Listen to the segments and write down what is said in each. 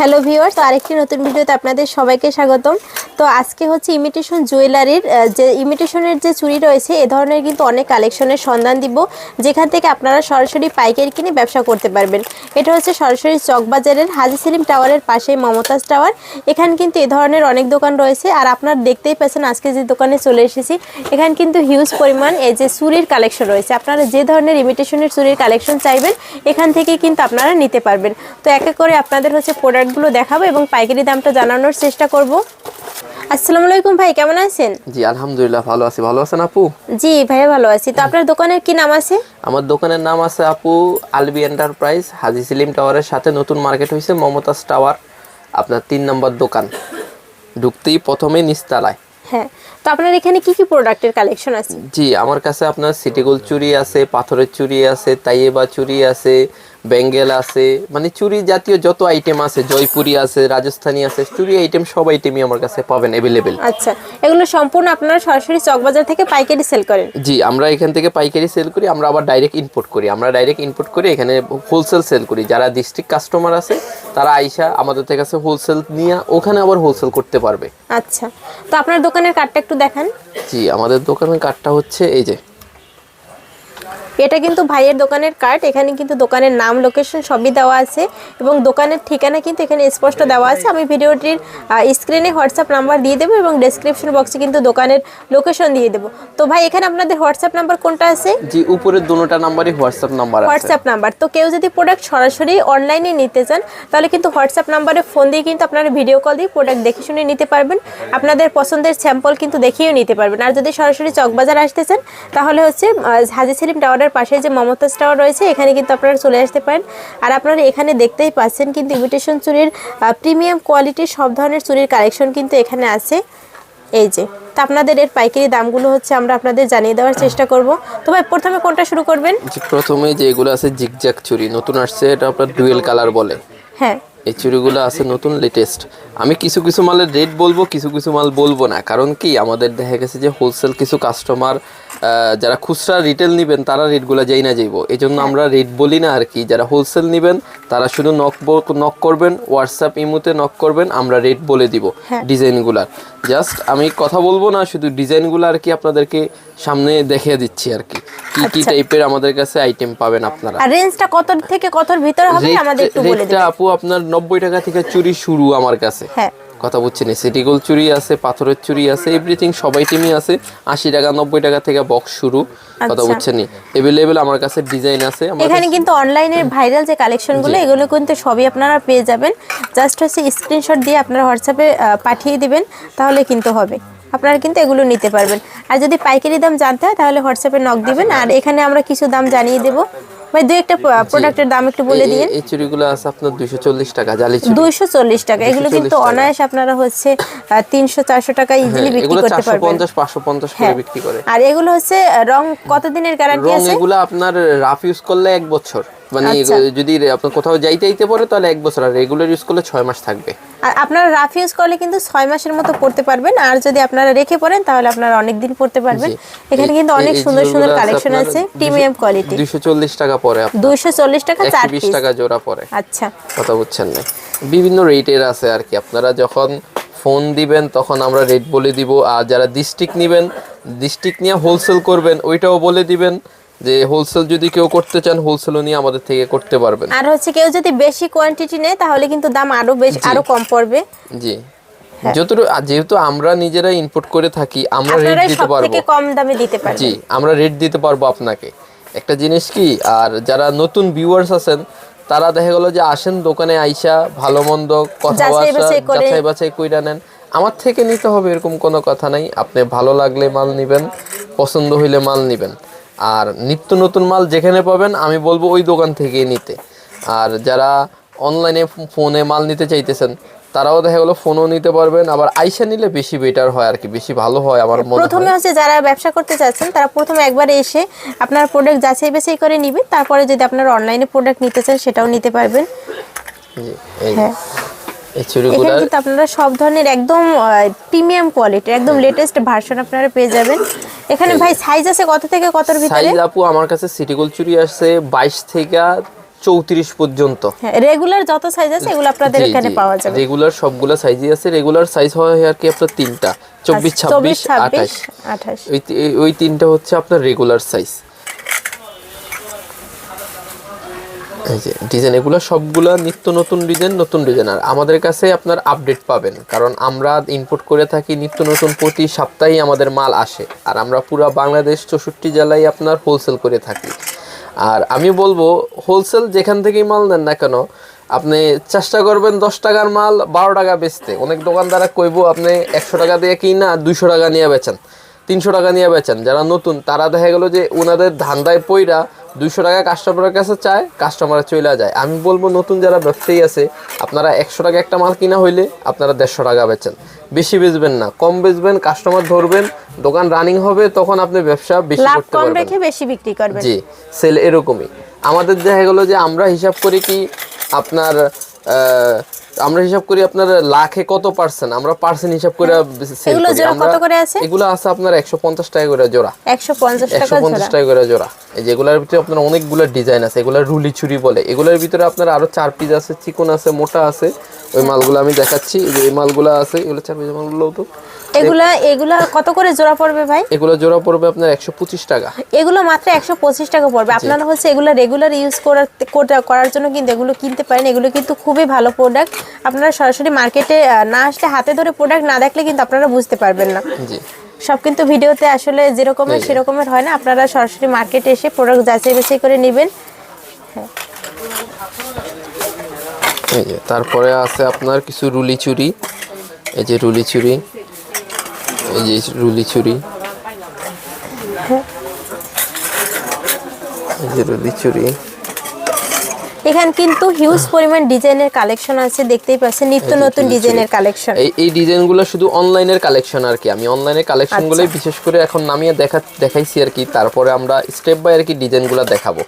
Hello viewer তো আরেকটি নতুন ভিডিওতে আপনাদের সবাইকে স্বাগতম। তো আজকে হচ্ছে ইমিটেশন জুয়েলারির যে ইমিটেশনের যে চুরি রয়েছে, এ ধরনের কিন্তু অনেক কালেকশনের সন্ধান দিব, যেখান থেকে আপনারা সরাসরি পাইকারি কিনে ব্যবসা করতে পারবেন। এটা হচ্ছে সরাসরি চকবাজারের হাজি সেলিম টাওয়ারের পাশে মমতাজ টাওয়ার। এখানে কিন্তু এ ধরনের অনেক দোকান রয়েছে, আর আপনারা দেখতেই পাচ্ছেন আজকে যে দোকানে চলে এসেছি, এখানে কিন্তু হিউজ পরিমাণ এই যে চুরির কালেকশন রয়েছে। আপনারা যে ধরনের ইমিটেশনের চুরির কালেকশন চাইবেন, এখান থেকে কিন্তু আপনারা নিতে পারবেন। তো এক এক করে আপনাদের হচ্ছে প্রোডাক্টগুলো দেখাবো এবং পাইকারি দামটা জানানোর চেষ্টা করব। আসসালামু আলাইকুম ভাই কেমন আছেন? জি আলহামদুলিল্লাহ ভালো আছি। ভালো আছেন আপু? জি ভাই ভালো আছি। তো আপনার দোকানের কি নাম আছে? আমার দোকানের নাম আছে আপু আলবি এন্টারপ্রাইজ হাজি সিলিম টাওয়ারের সাথে নতুন মার্কেট হয়েছে মমতাজ টাওয়ার আপনার তিন নম্বর দোকান। ঢুকতেই প্রথমে নিস্তালায় হ্যাঁ তো আপনার এখানে কি কি প্রোডাক্টের কালেকশন আছে? জি আমার কাছে আপনার সিটিগোল চুরি আছে পাথরের চুরি আছে তাইয়েবা চুরি আছে বেঙ্গেল আছে মানে চুরি জাতীয় যত আইটেম আছে জয়পুরি আছে রাজস্থানী আছে চুরি আইটেম সব আইটেমই আমার কাছে পাবেন অ্যাভেলেবেল আচ্ছা এগুলো সম্পূর্ণ আপনারা সরাসরি চকবাজার থেকে পাইকারি সেল করেন? জি আমরা এখান থেকে পাইকারি সেল করি আমরা আবার ডাইরেক্ট ইম্পোর্ট করি। আমরা ডাইরেক্ট ইম্পোর্ট করে এখানে হোলসেল সেল করি। যারা ডিস্ট্রিক্ট কাস্টমার আছে তারা আইসা আমাদের থেকে কাছে হোলসেল নিয়ে ওখানে আবার হোলসেল করতে পারবে। আচ্ছা তো আপনার দোকানের কার্ডটা একটু দেখান। জি আমাদের দোকানের কার্ডটা হচ্ছে এই যে। এটা কিন্তু ভাইয়ের দোকানের কার্ড এখানে কিন্তু দোকানের নাম লোকেশন সবই দেওয়া আছে এবং দোকানের ঠিকানা কিন্তু এখানে স্পষ্ট দেওয়া আছে। আমি ভিডিওটির স্ক্রিনে হোয়াটসঅ্যাপ নাম্বার দিয়ে দেবো এবং ডেসক্রিপশন বক্সে কিন্তু দোকানের লোকেশন দিয়ে দেবো। তো ভাই এখানে আপনাদের হোয়াটসঅ্যাপ নাম্বার কোনটা আছে? জি উপরের দুটোটা নাম্বারই হোয়াটসঅ্যাপ নাম্বার হোয়াটসঅ্যাপ নাম্বার তো কেউ যদি প্রোডাক্ট সরাসরি অনলাইনে নিতে চান তাহলে কিন্তু হোয়াটসঅ্যাপ নাম্বারে ফোন দিয়ে কিন্তু আপনারা ভিডিও কল দিয়ে প্রোডাক্ট দেখে শুনে নিতে পারবেন। আপনাদের পছন্দের স্যাম্পল কিন্তু দেখিয়েও নিতে পারবেন। আর যদি সরাসরি চকবাজার আসতে চান তাহলে হচ্ছে হাজি সেলিম টাওয়ারের পাশে যে মমতাজ টাওয়ার রয়েছে এখানে কিন্তু আপনারা চলে আসতে পারেন। আর আপনারা এখানে দেখতেই পাচ্ছেন কিন্তু ইমিটেশন চুরির প্রিমিয়াম কোয়ালিটির সব ধরনের চুরির কালেকশন কিন্তু এখানে আছে। এই যে তো আপনাদের এর পাইকারি দামগুলো হচ্ছে আমরা আপনাদের জানিয়ে দেওয়ার চেষ্টা করব। তো ভাই প্রথমে কোনটা শুরু করবেন? প্রথমে যেগুলো আছে জিগজ্যাগ চুরি নতুন আসছে এটা আপনার ডুয়েল কালার বলে। হ্যাঁ। এই চুরিগুলো আছে নতুন লেটেস্ট আমি কিছু কিছু মালের রেট বলব কিছু কিছু মাল বলব না কারণ কি আমাদের দেখা গেছে যে হোলসেল কিছু কাস্টমার যারা খুচরা রিটেল নেবেন তারা রেটগুলো যাই না যাইবো। এই জন্য আমরা রেট বলি না আর কি। যারা হোলসেল নেবেন তারা শুধু নক নক করবেন হোয়াটসঅ্যাপ ইমুতে নক করবেন আমরা রেট বলে দিব হ্যাঁ। ডিজাইনগুলার জাস্ট আমি কথা বলব না শুধু ডিজাইনগুলো আর কি আপনাদেরকে সামনে দেখিয়ে দিচ্ছি আর কি। কি কি আচ্ছা। টাইপের আমাদের কাছে আইটেম পাবেন আপনারা। আর রেঞ্জটা কত থেকে কতর ভিতর হবে আমাদের একটু বলে দিন আপু আপনার নব্বই টাকা থেকে চুরি শুরু আমার কাছে। হ্যাঁ। কথা বুঝছেন সিটি গোল্ড চুরি আছে পাথরের চুরি আছে এভরিথিং সবাই আইটেমই আছে। আশি টাকা নব্বই টাকা থেকে বক্স শুরু কথা আচ্ছা। বুঝছেন এভেলেবেল আমার কাছে ডিজাইন আছে এখানে কিন্তু অনলাইনের ভাইরাল যে কালেকশনগুলো এগুলো কিন্তু সবই আপনারা পেয়ে যাবেন। জাস্ট হচ্ছে স্ক্রিনশট দিয়ে আপনারা হোয়াটসঅ্যাপে পাঠিয়ে দিবেন তাহলে কিন্তু হবে। আপনারা কিন্তু এগুলো নিতে পারবেন। আর যদি পাইকারি দাম জানতে হয় তাহলে হোয়াটসঅ্যাপে নক দিবেন। আর এখানে আমরা কিছু দাম জানিয়ে দেবো। ভাই দুই একটা প্রোডাক্টের দাম একটু বলে দিন। এই চুড়িগুলো আছে আপনার দুইশো চল্লিশ টাকা জালি চুড়ি। দুইশো চল্লিশ টাকা এগুলো কিন্তু অনায়াস আপনারা হচ্ছে তিনশো চারশো টাকা ইজিলি হ্যাঁ, বিক্রি করতে পারবেন। পঞ্চাশ পাঁচশো পঞ্চাশ করে হ্যাঁ। বিক্রি করে। আর এগুলো হচ্ছে রং কতদিনের গ্যারান্টি রং আছে? এগুলো আপনার রাফ ইউজ করলে এক বছর। মানে আচ্ছা। যদি আপনার কোথাও যাইতে যাইতে পারে তাহলে এক বছর। আর রেগুলার ইউজ করলে ছয় মাস থাকবে। আর আপনারা রাফ ইউজ করলে কিন্তু ছয় মাসের মতো পড়তে পারবেন। আর যদি আপনারা রেখে পড়েন তাহলে আপনারা অনেক দিন পড়তে পারবেন। এখানে কিন্তু অনেক সুন্দর সুন্দর কালেকশন আছে প্রিমিয়াম কোয়ালিটি দুইশো চল্লিশ টাকা পরে আপনার। দুইশো চল্লিশ টাকা চার একশো বিশ পিস টাকা জোড়া পরে আচ্ছা। কথা বুঝছেন না। বিভিন্ন রেটের আছে আর কি। আপনারা যখন ফোন দিবেন তখন আমরা রেট বলে দিব। আর যারা ডিস্ট্রিক্ট নেবেন ডিস্ট্রিক্ট নিয়ে হোলসেল করবেন ওইটাও বলে দিবেন। যে হোলসেল যদি কেউ করতে চান হোলসেলও নিয়ে আমাদের থেকে করতে পারবেন। আর হচ্ছে কেউ যদি বেশি কোয়ান্টিটি নেয় তাহলে কিন্তু দাম আরও বেশি আরও কম পড়বে। জি। যতটুকু যেহেতু আমরা নিজেরা ইনপুট করে থাকি আমরা রেট দিতে পারব। কম দামে দিতে পারবেন। জি আমরা রেট দিতে পারব আপনাকে। একটা জিনিস কি আর যারা নতুন ভিউয়ার্স আছেন তারা দেখা গেল যে আসেন দোকানে আইসা ভালো মন্দ কথা যাচাই বাছাই কইরা নেন। আমার থেকে নিতে হবে এরকম কোনো কথা নাই। আপনি ভালো লাগলে মাল নিবেন পছন্দ হইলে মাল নিবেন। আর নিত্য নতুন মাল যেখানে পাবেন আমি বলব ওই দোকান থেকেই নিতে। আর যারা অনলাইনে ফোনে মাল নিতে চাইতেছেন তারাও দেখা গেলো ফোনও নিতে পারবেন আবার আইসা নিলে বেশি বেটার হয় আর কি বেশি ভালো হয় আমার মনে প্রথমে হচ্ছে যারা ব্যবসা করতে চাচ্ছেন তারা প্রথমে একবারে এসে আপনার প্রোডাক্ট যাচাই বাছাই করে নিবেন তারপরে যদি আপনারা অনলাইনে প্রোডাক্ট নিতে চান সেটাও নিতে পারবেন। জি, হ্যাঁ। এখানে কিন্তু আপনারা সব ধরনের একদম প্রিমিয়াম কোয়ালিটির একদম লেটেস্ট ভার্সন আপনারা পেয়ে যাবেন। এখানে ভাই সাইজ আছে কত থেকে কতর ভিতরে? সাইজ আপু আমার কাছে সিটি গোল্ড চুড়ি আসছে বাইশ থেকে চৌত্রিশ পর্যন্ত। হ্যাঁ রেগুলার যত সাইজ আছে এগুলো আপনাদের এখানে পাওয়া যাবে। রেগুলার সবগুলা সাইজই আছে। রেগুলার সাইজ হয় আর কি আপনার তিনটা। চব্বিশ আচ্ছা, ছাব্বিশ আঠাশ। আঠাশ। ওই তি- এই- ওই তিনটা হচ্ছে আপনার রেগুলার সাইজ এই যে ডিজাইন এগুলো সবগুলো নিত্য নতুন ডিজাইন নতুন ডিজাইন আর আমাদের কাছে আপনার আপডেট পাবেন, কারণ আমরা ইম্পোর্ট করে থাকি নিত্য নতুন প্রতি সপ্তাহেই আমাদের মাল আসে। আর আমরা পুরো বাংলাদেশ চৌষট্টি জেলায় আপনার হোলসেল করে থাকি। আর আমি বলব হোলসেল যেখান থেকেই মাল নেন না কেন, আপনি চেষ্টা করবেন দশ টাকার মাল বারো টাকা বেচতে। অনেক দোকানদারা কইব, আপনি একশো টাকা দিয়ে কিনা দুইশো টাকা নিয়ে বেচেন, তিনশো টাকা নিয়ে বেচেন। যারা নতুন, তারা দেখা গেলো যে ওনাদের ধান্দায় পইরা দুইশো টাকা কাস্টমারের কাছে চায় কাস্টমার চলে যায়। আমি বলব নতুন যারা ব্যবসায়ী আছে আপনারা একশো টাকা একটা মাল কিনা হইলে আপনারা দেড়শো টাকা বেচেন। বেশি বেচবেন না কম বেচবেন কাস্টমার ধরবেন দোকান রানিং হবে তখন আপনি ব্যবসা বেশি লাভ করতে কম পারবেন। রেখে বেশি বিক্রি করবেন। জি সেল এরকমই। আমাদের দেখা গেলো যে আমরা হিসাব করি কি আপনার আহ, আমরা হিসাব করি আপনার লাখে কত পার্সেন্ট আমরা পার্সেন্ট হিসাব করে সেল এগুলো জোড়া কত করে আছে? এগুলো আছে আপনার একশো পঞ্চাশ টাকা করে জোড়া। একশো পঞ্চাশ একশো টাকা পঞ্চাশ জোড়া। টাকা করে জোড়া। এই যেগুলোর ভিতরে আপনার অনেকগুলো ডিজাইন আছে এগুলো রুলি চুরি বলে। এগুলোর ভিতরে আপনার আরও চার পিস আছে চিকন আছে মোটা আছে। ওই মালগুলো আমি দেখাচ্ছি। যে এই মালগুলো আছে এগুলো চার পিস মালগুলো তো। এগুলা এগুলা কত করে জোড়া পড়বে ভাই? এগুলো জোড়া পড়বে আপনার একশো পঁচিশ টাকা। এগুলো মাত্র একশো পঁচিশ টাকা পড়বে। আপনারা হচ্ছে এগুলো রেগুলার ইউজ করার করা- করার জন্য কিন্তু এগুলো কিনতে পারেন। এগুলো কিন্তু খুবই ভালো প্রোডাক্ট আপনারা সরাসরি মার্কেটে না আসলে হাতে ধরে প্রোডাক্ট না দেখলে কিন্তু আপনারা বুঝতে পারবেন না। জি। সব কিন্তু ভিডিওতে আসলে যেরকমের সেরকমের হয় না। আপনারা সরাসরি মার্কেটে এসে প্রোডাক্ট যাচাই বাছাই করে নেবেন। তারপরে আছে আপনার কিছু রুলি চুরি এই যে রুলি চুরি এই যে রুলি এই যে রুলি চুরি এখানে কিন্তু হিউজ পরিমাণ ডিজাইনের কালেকশন আছে দেখতেই পাচ্ছেন নিত্য নতুন ডিজাইনের কালেকশন এই এই ডিজাইনগুলো শুধু অনলাইনের কালেকশন আর কি। আমি অনলাইনের কালেকশনগুলোই আচ্ছা। বিশেষ করে এখন নামিয়ে দেখা দেখাইছি আর কি। তারপরে আমরা স্টেপ বাই আর কি ডিজাইনগুলো দেখাবো।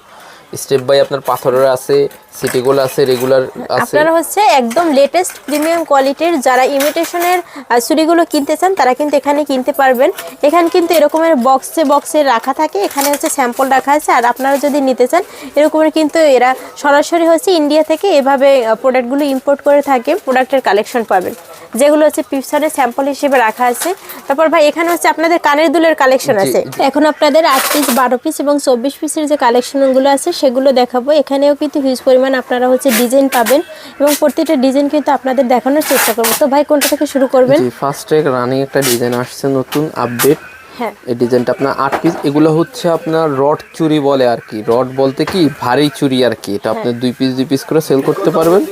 স্টেপ বাই আপনার পাথরের আছে সিটিগুলো আছে রেগুলার আছে। আপনারা হচ্ছে একদম লেটেস্ট প্রিমিয়াম কোয়ালিটির যারা ইমিটেশনের চুড়িগুলো কিনতে চান তারা কিন্তু এখানে কিনতে পারবেন। এখানে কিন্তু এরকমের বক্সে বক্সে রাখা থাকে এখানে হচ্ছে স্যাম্পল রাখা আছে। আর আপনারা যদি নিতে চান এরকমের কিন্তু এরা সরাসরি হচ্ছে ইন্ডিয়া থেকে এভাবে প্রোডাক্টগুলো ইম্পোর্ট করে থাকে প্রোডাক্টের কালেকশন পাবেন। যেগুলো হচ্ছে পিপসারে স্যাম্পল হিসেবে রাখা আছে। তারপর ভাই এখানে হচ্ছে আপনাদের কানের দুলের কালেকশন আছে। এখন আপনাদের আট পিস বারো পিস এবং চব্বিশ পিসের যে কালেকশনগুলো আছে সেগুলো দেখাবো। এখানেও কিন্তু হিউজ পরিমাণ আপনারা হচ্ছে ডিজাইন পাবেন এবং প্রত্যেকটা ডিজাইন কিন্তু আপনাদের দেখানোর চেষ্টা করব। তো ভাই কোনটা থেকে শুরু করবেন? ফার্স্টে রানিং একটা ডিজাইন আসছে নতুন আপডেট হ্যাঁ। এই ডিজাইনটা আপনার আট পিস এগুলো হচ্ছে আপনার রড চুরি বলে আর কি। রড বলতে কি? ভারী চুরি আর কি। এটা আপনার দুই পিস দুই পিস করে সেল করতে পারবেন।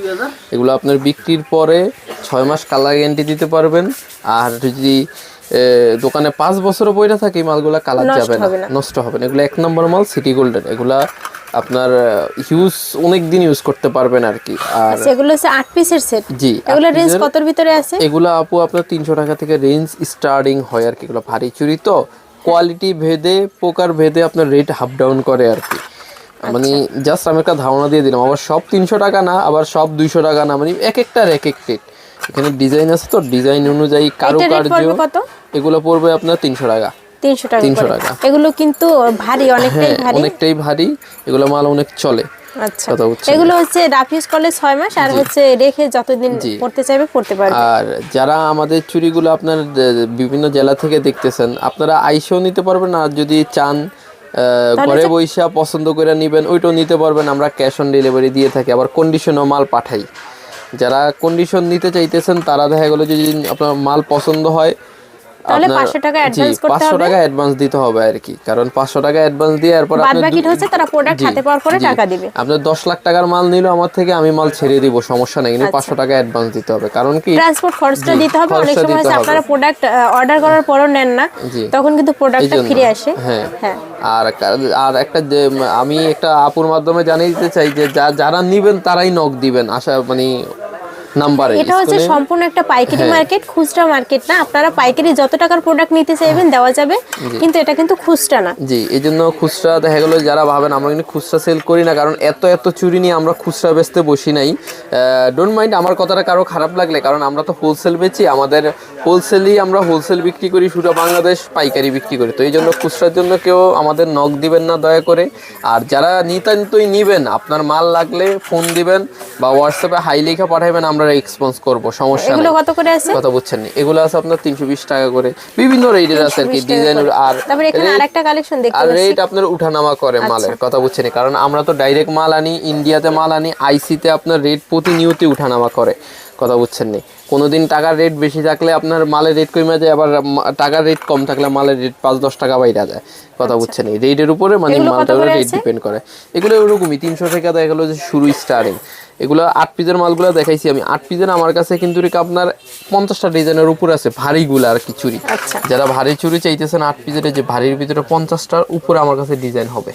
এগুলো আপনার বিক্রির পরে ছয় মাস কালার গ্যারান্টি দিতে পারবেন। আর যদি দোকানে পাঁচ বছরও পয়রা থাকে এই মালগুলো কালার যাবে না। নষ্ট হবে না। এগুলো এক নম্বর মাল সিটি গোল্ডেন এগুলা আপনার ইউজ অনেক দিন ইউজ করতে পারবেন আর কি আর সেগুলো হচ্ছে আট পিসের সেট জি এগুলো রেঞ্জ কতর ভিতরে আছে? এগুলো আপু আপনার তিনশো টাকা থেকে রেঞ্জ স্টার্টিং হয় আর কি এগুলো ভারী চুরি তো। কোয়ালিটি ভেদে প্রকার ভেদে আপনার রেট হাফ ডাউন করে আর কি মানে জাস্ট আমি একটা ধারণা দিয়ে দিলাম আবার সব তিনশো টাকা না আবার সব দুইশো টাকা না মানে এক একটার এক এক রেট এখানে ডিজাইন আছে তো ডিজাইন অনুযায়ী কারুকার্য? এগুলো পড়বে আপনার তিনশো টাকা। তিনশো টাকা 300 টাকা। এগুলো কিন্তু ভারী অনেকটাই হ্যাঁ ভারী। অনেকটাই ভারী। এগুলো মাল অনেক চলে। আচ্ছা। এগুলো হচ্ছে রাফ ইউজ করলে ছয় মাস আর হচ্ছে রেখে যতদিন। পড়তে চাইবে পড়তে পারবে। আর যারা আমাদের চুরিগুলো আপনার বিভিন্ন জেলা থেকে দেখতেছেন আপনারা আইসেও নিতে পারবেন আর যদি চান ঘরে বৈশা পছন্দ করে নেবেন ওইটাও নিতে পারবেন। আমরা ক্যাশ অন ডেলিভারি দিয়ে থাকি আবার কন্ডিশনও মাল পাঠাই। যারা কন্ডিশন নিতে চাইতেছেন তারা দেখা গেলো যদি আপনার মাল পছন্দ হয় তাহলে 500 টাকা জি, advance করতে 500 টাকা অ্যাডভান্স দিতে হবে আর কি। কারণ পাঁচশো টাকা অ্যাডভান্স দিয়ে এরপর বাদ বাকিটা হচ্ছে তারা প্রোডাক্ট হাতে পাওয়ার পরে টাকা দিবে। আপনার দশ লাখ টাকার মাল নিল আমার থেকে আমি মাল ছেড়ে দিব সমস্যা নেই। কিন্তু পাঁচশো টাকা অ্যাডভান্স দিতে হবে। কারণ কি? ট্রান্সপোর্ট খরচটা দিতে হবে। অনেক সময় দিতে হচ্ছে হবে। আপনারা প্রোডাক্ট অর্ডার করার পরও নেন না। তখন কিন্তু প্রোডাক্টটা ফিরে আসে। হ্যাঁ। হ্যাঁ। আর আর একটা আমি একটা আপুর মাধ্যমে জানিয়ে দিতে চাই যে যা- যারা নিবেন তারাই নক দিবেন। আশা মানে নাম্বারে এটা হচ্ছে সম্পূর্ণ একটা পাইকারি হ্যাঁ। মার্কেট খুচরা মার্কেট না? আপনারা পাইকারি যত টাকার প্রোডাক্ট নিতে চাইবেন দেওয়া যাবে কিন্তু এটা কিন্তু খুচরা না। জি এই জন্য খুচরা দেখা গেলো যারা ভাবেন আমরা কিন্তু খুচরা সেল করি না কারণ এত এত চুরি নিয়ে আমরা খুচরা বেচতে বসি নাই। ডোন্ট মাইন্ড আমার কথাটা কারও খারাপ লাগলে কারণ আমরা তো হোলসেল বেচি আমাদের হোলসেলই আমরা হোলসেল বিক্রি করি শুধু বাংলাদেশ পাইকারি বিক্রি করি। তো এই জন্য খুচরার জন্য কেউ আমাদের নখ দিবেন না দয়া করে। আর যারা নিতান্তই নিবেন আপনার মাল লাগলে ফোন দিবেন বা হোয়াটসঅ্যাপে হাই লেখা পাঠাবেন আমরা রেসপন্স করব সমস্যা এগুলো কত করে আছে? কথা বুঝছেন না। এগুলো আছে আপনার তিনশো বিশ টাকা করে। বিভিন্ন রেটের আছে আর কি 320 ডিজাইন আর তারপরে এখানে আরেকটা কালেকশন দেখতে আর রেট আপনার উঠানামা করে মালের কথা বুঝছেন কারণ আমরা তো ডাইরেক্ট মাল আনি ইন্ডিয়াতে মাল আনি আইসিতে আপনার রেট প্রতিনিয়তই উঠানামা করে। কথা বুঝছেন নি। কোনোদিন টাকার রেট বেশি থাকলে আপনার মালের রেট কমে যায় আবার টাকার রেট কম থাকলে মালের রেট পাঁচ দশ টাকা বাইরে যায়। কথা বুঝছেন এই রেটের উপরে মানে মালটার রেট ডিপেন্ড করে এগুলো ওরকমই তিনশো টাকা দেখা গেলো যে শুরু স্টার্টিং এগুলো আট পিসের মালগুলো দেখাইছি আমি। আট পিসের আমার কাছে কিন্তু আপনার পঞ্চাশটা ডিজাইনের উপর আছে ভারীগুলো আর কি চুরি। আচ্ছা। যারা ভারী চুরি চাইতেছেন আট পিসের যে ভারীর ভিতরে পঞ্চাশটার উপরে আমার কাছে ডিজাইন হবে।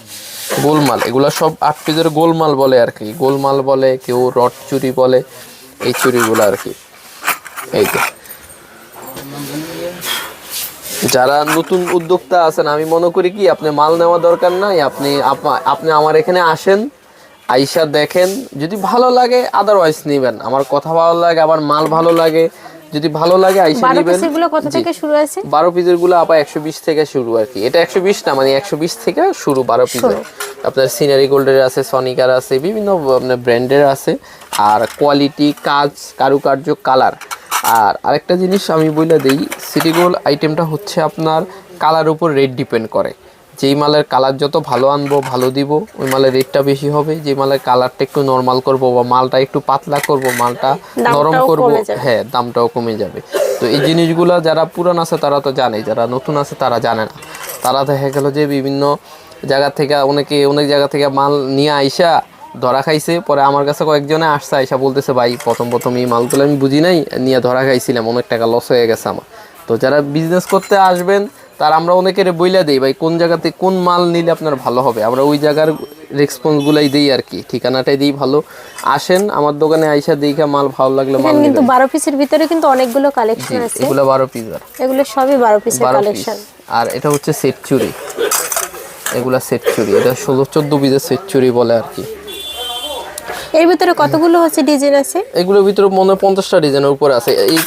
গোলমাল এগুলো সব আট পিসের গোলমাল বলে আর কি। গোলমাল বলে কেউ রড চুরি বলে এই চুরিগুলো আর কি। এই তো যারা নতুন উদ্যোক্তা আছেন, আমি মনে করি কি, আপনি মাল নেওয়া দরকার নাই, আপনি আপা- আপনি আমার এখানে আসেন, আইসা দেখেন, যদি ভালো লাগে আদারওয়াইজ নেবেন। আমার কথা ভালো লাগে আবার মাল ভালো লাগে যদি ভালো লাগে আইসা নেবেন। পিসেরগুলো কত থেকে শুরু আছে? বারো পিসেরগুলো আবার একশো বিশ থেকে শুরু আর কি। এটা একশো বিশ না মানে একশো বিশ থেকে শুরু বারো পিসের। আপনার সিনারি গোল্ডের আছে সনিকার আছে বিভিন্ন আপনার ব্র্যান্ডের আছে। আর কোয়ালিটি কাজ কারুকার্য কালার। আর আরেকটা জিনিস আমি বলে দিই সিটি গোল্ড আইটেমটা হচ্ছে আপনার কালার উপর রেট ডিপেন্ড করে। যেই মালের কালার যত ভালো আনব ভালো দিব ওই মালের রেটটা বেশি হবে। যে মালের কালারটা একটু নর্মাল করব বা মালটা একটু পাতলা করব মালটা নরম করব হ্যাঁ দামটাও কমে যাবে। তো এই জিনিসগুলো যারা পুরান আছে তারা তো জানে যারা নতুন আছে তারা জানে না। তারা দেখা গেল যে বিভিন্ন জায়গা থেকে অনেকে অনেক জায়গা থেকে মাল নিয়ে আইসা ধরা খাইছে। পরে আমার কাছে কয়েকজনে আসছে আইসা বলতেছে ভাই প্রথম প্রথম এই মালগুলো আমি বুঝি নাই নিয়ে ধরা খাইছিলাম অনেক টাকা লস হয়ে গেছে আমার। তো যারা বিজনেস করতে আসবেন তার আমরা অনেকের বইলা দিই ভাই কোন জায়গাতে কোন মাল নিলে আপনার ভালো হবে? আমরা ওই জায়গার রেসপন্সগুলাই দিই আর কি ঠিকানাটাই দিই ভালো। আসেন আমার দোকানে আইসা দেখা মাল ভালো লাগলে মাল কিন্তু নেবেন। বারো পিসের ভিতরে কিন্তু অনেকগুলো কালেকশন আছে। এগুলো বারো পিজার এগুলো সবই বারো পিসের পিস কালেকশন আর এটা হচ্ছে সেট চুরি। এগুলা সেট চুরি এটা ষোলো চোদ্দ পিসের সেট চুরি বলে আর কি। এর ভিতরে কতগুলো হচ্ছে ডিজাইন আছে? এগুলোর ভিতরে মনে হয় পঞ্চাশটা ডিজাইনের উপরে আছে। এই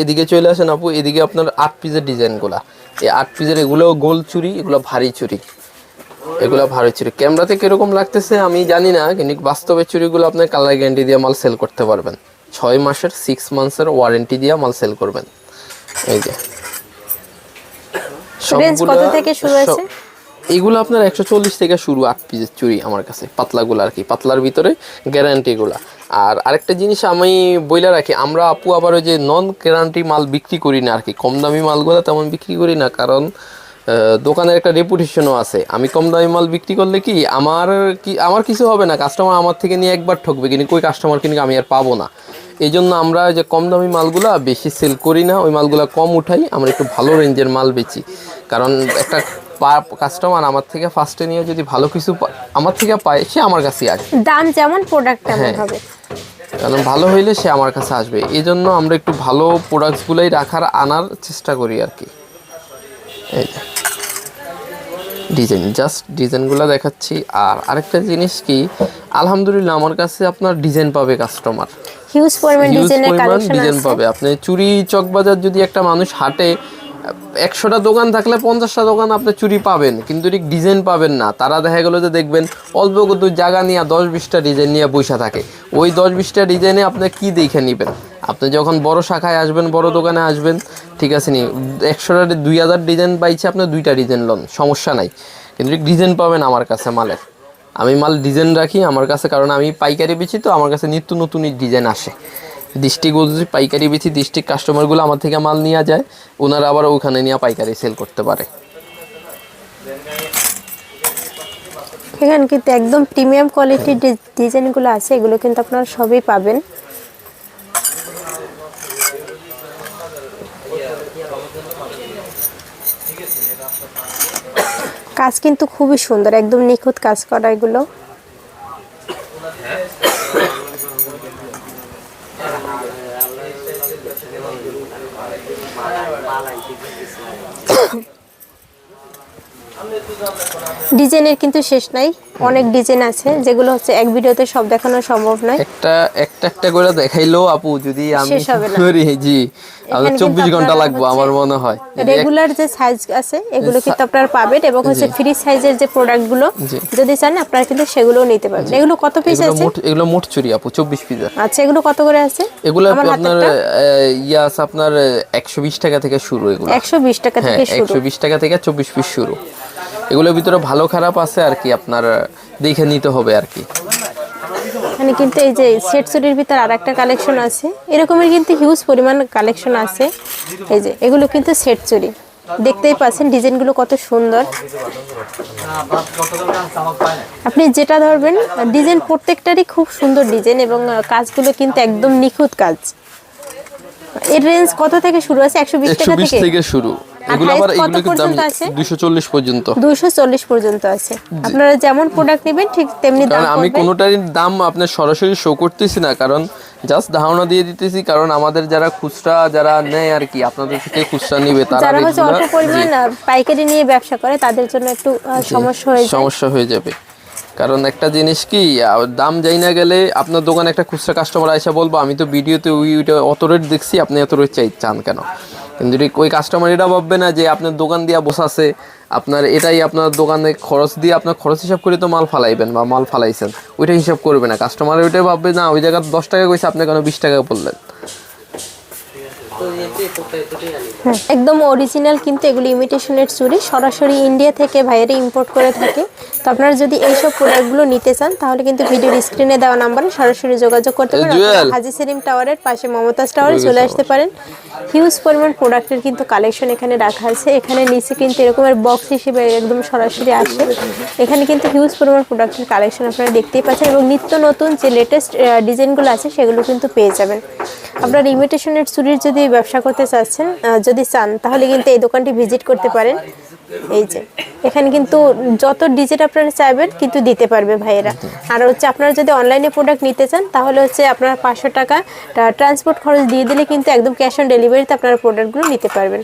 এদিকে চলে আসেন আপু এদিকে আপনার আট পিসের ডিজাইনগুলা। এই আট পিসের এগুলো গোল চুরি এগুলো ভারী চুরি। এগুলো ভারী চুরি। ক্যামেরাতে কীরকম লাগতেছে আমি জানি না কিন্তু বাস্তবে চুরিগুলো আপনার কালার গ্যারান্টি দিয়ে মাল সেল করতে পারবেন। ছয় মাসের সিক্স মান্থসের ওয়ারেন্টি দিয়ে মাল সেল করবেন। এই যে। কত থেকে শুরু আছে এগুলো আপনার একশো চল্লিশ থেকে শুরু আট পিসের চুরি আমার কাছে, পাতলাগুলো আর কি, পাতলার ভিতরে গ্যারান্টিগুলো আর আরেকটা জিনিস আমি বইলা রাখি, আমরা আপু আবার ওই যে নন গ্যারান্টি মাল বিক্রি করি না আর কি, কম দামি মালগুলো তেমন বিক্রি করি না, কারণ দোকানের একটা রেপুটেশনও আছে। আমি কম দামি মাল বিক্রি করলে কি, আমার কি, আমার কিছু হবে না কাস্টমার আমার থেকে নিয়ে একবার ঠকবে, কিন্তু ওই কাস্টমার কিন্তু আমি আর পাবো না। এই জন্য আমরা যে কম দামি মালগুলো বেশি সেল করি না, ওই মালগুলো কম উঠাই, আমরা একটু ভালো রেঞ্জের মাল বেচি। কারণ একটা কাস্টমার আমার থেকে ফার্স্টে নিয়ে যদি ভালো কিছু আমার থেকে পায় সে আমার কাছে আসবে। দাম যেমন প্রোডাক্ট তেমন হ্যাঁ। হবে। কারণ ভালো হইলে সে আমার কাছে আসবে। এই জন্য আমরা একটু ভালো প্রোডাক্টসগুলোই রাখার আনার চেষ্টা করি আর কি। এই ডিজাইন জাস্ট ডিজাইনগুলো দেখাচ্ছি। আর আরেকটা জিনিস কি আলহামদুলিল্লাহ আমার কাছে আপনার ডিজাইন পাবে কাস্টমার হিউজ পরিমাণ ডিজাইনের কালেকশন ডিজাইন পাবে। আপনি চুরি চকবাজার যদি একটা মানুষ হাটে একশোটা দোকান থাকলে পঞ্চাশটা দোকান আপনি চুরি পাবেন, কিন্তু ঠিক ডিজাইন পাবেন না। তারা দেখা গেলো যে দেখবেন অল্প কত জায়গা নিয়ে দশ বিশটা ডিজাইন নিয়ে বসে থাকে। ওই দশ বিশটা ডিজাইনে আপনি কি দেখে নেবেন? আপনি যখন বড় শাখায় আসবেন, বড় দোকানে আসবেন, ঠিক আছে নি? একশোটা দুই হাজার ডিজাইন পাইছে, আপনি দুইটা ডিজাইন লন, সমস্যা নাই। কিন্তু ডিজাইন পাবেন আমার কাছে মালের। আমি মাল ডিজাইন রাখি আমার কাছে, কারণ আমি পাইকারি বেচি তো, আমার কাছে নিত্য নতুনই ডিজাইন আসে। ডিস্ট্রিক্ট পাইকারি বেচি ডিস্ট্রিক্ট কাস্টমারগুলো আমার থেকে মাল নেওয়া যায় ওনারা আবার ওখানে নিয়ে পাইকারি সেল করতে পারে। এখানে কিন্তু একদম প্রিমিয়াম কোয়ালিটির ডিজাইনগুলো আছে, এগুলো কিন্তু আপনারা সবই পাবেন। কাজ কিন্তু খুবই সুন্দর, একদম নিখুঁত কাজ করা এগুলো। ডিজাইনের কিন্তু শেষ নাই। অনেক ডিজাইন আছে যেগুলো হচ্ছে এক ভিডিওতে সব দেখানো সম্ভব নয়। একটা একটা একটা করে দেখাইলো আপু যদি আমি। করি জি। কিন্তু চব্বিশ ঘণ্টা লাগবে আমার মনে হয়। রেগুলার যে সাইজ আছে এগুলো কিন্তু আপনারা পাবেন এবং হচ্ছে ফ্রি সাইজের যে প্রোডাক্টগুলো। যদি চান আপনারা কিন্তু সেগুলোও নিতে পারবেন। এগুলো কত পিস এগুলো আছে? মোট এগুলো মোট চুরি আপু চব্বিশ পিস আচ্ছা এগুলো কত করে আছে? এগুলো আপনার হাতেরটা? আহ, ইয়া আপনার একশো বিশ টাকা থেকে শুরু এগুলো। একশো বিশ টাকা হ্যাঁ থেকে শুরু। একশো বিশ টাকা থেকে চব্বিশ পিস শুরু। এগুলোর ভিতরে ভালো খারাপ আছে আর কি আপনার দেখে নিতে হবে আর কি। মানে কিন্তু এই যে সেট চুরির ভিতর আর একটা কালেকশন আছে এরকমের কিন্তু হিউজ পরিমাণ কালেকশন আছে। এই যে এগুলো কিন্তু সেট চুরি। দেখতেই পাচ্ছেন ডিজাইনগুলো কত সুন্দর। আপনি যেটা ধরবেন ডিজাইন প্রত্যেকটারই খুব সুন্দর ডিজাইন এবং কাজগুলো কিন্তু একদম নিখুঁত কাজ। এর রেঞ্জ কত থেকে শুরু আছে? একশো বিশ টাকা থেকে শুরু। এগুলো আবার কত এগুলো কিন্তু দাম। আছে? দুশো চল্লিশ পর্যন্ত। দুইশো চল্লিশ পর্যন্ত আছে। আপনারা যেমন প্রোডাক্ট নেবেন ঠিক তেমনি দাম আমি। কোনোটারই দাম আপনার সরাসরি শো করতেছি না কারণ জাস্ট ধারণা দিয়ে দিতেছি কারণ আমাদের যারা খুচরা যারা নেয় আর কি আপনাদের থেকে খুচরা নিবে তারা যারা হচ্ছে অল্প পরিমাণ পাইকারি নিয়ে ব্যবসা করে তাদের জন্য একটু সমস্যা হয়ে যায়। সমস্যা হয়ে যাবে। কারণ একটা জিনিস কি দাম যাই না গেলে আপনার দোকানে একটা খুচরা কাস্টমার এসে বলব আমি তো ভিডিওতে ওই ওইটা অত রেট দেখছি আপনি এত রেট চাই চান কেন? কিন্তু যদি ওই কাস্টমার এটা ভাববে না যে আপনার দোকান দিয়া বসাছে আপনার এটাই আপনার দোকানে খরচ দিয়ে আপনার খরচ হিসাব করে তো মাল ফালাইবেন বা মাল ফালাইছেন, ওইটা হিসাব করবে না। কাস্টমার ওইটাই ভাববে, না, ওই জায়গায় দশ টাকা কইছে, আপনি কেন বিশ টাকা বললেন? একদম অরিজিনাল কিন্তু এগুলো ইমিটেশনের চুড়ি সরাসরি ইন্ডিয়া থেকে ভাইয়েরা ইম্পোর্ট করে থাকে। তো আপনারা যদি এইসব প্রোডাক্টগুলো নিতে চান তাহলে কিন্তু ভিডিওর স্ক্রিনে দেওয়া নাম্বারে সরাসরি যোগাযোগ করতে পারেন। হাজি সেলিম টাওয়ারের পাশে মমতাজ টাওয়ারে চলে আসতে পারেন। হিউজ পরিমাণ প্রোডাক্টের কিন্তু কালেকশন এখানে রাখা আছে। এখানে নিচে কিন্তু এরকমের বক্স হিসেবে একদম সরাসরি আসে এখানে কিন্তু হিউজ পরিমাণ প্রোডাক্টের কালেকশন আপনারা দেখতেই পাচ্ছেন এবং নিত্য নতুন যে লেটেস্ট ডিজাইনগুলো আছে সেগুলো কিন্তু পেয়ে যাবেন। আপনার ইমিটেশনের চুরির যদি ব্যবসা করতে চাচ্ছেন যদি চান তাহলে কিন্তু এই দোকানটি ভিজিট করতে পারেন। এই যে এখানে কিন্তু যত ডিজিট আপনারা চাইবেন কিন্তু দিতে পারবে ভাইয়েরা। আর হচ্ছে আপনারা যদি অনলাইনে প্রোডাক্ট নিতে চান তাহলে হচ্ছে আপনারা পাঁচশো টাকা ট্রান্সপোর্ট খরচ দিয়ে দিলে কিন্তু একদম ক্যাশ অন ডেলিভারিতে আপনারা প্রোডাক্টগুলো নিতে পারবেন।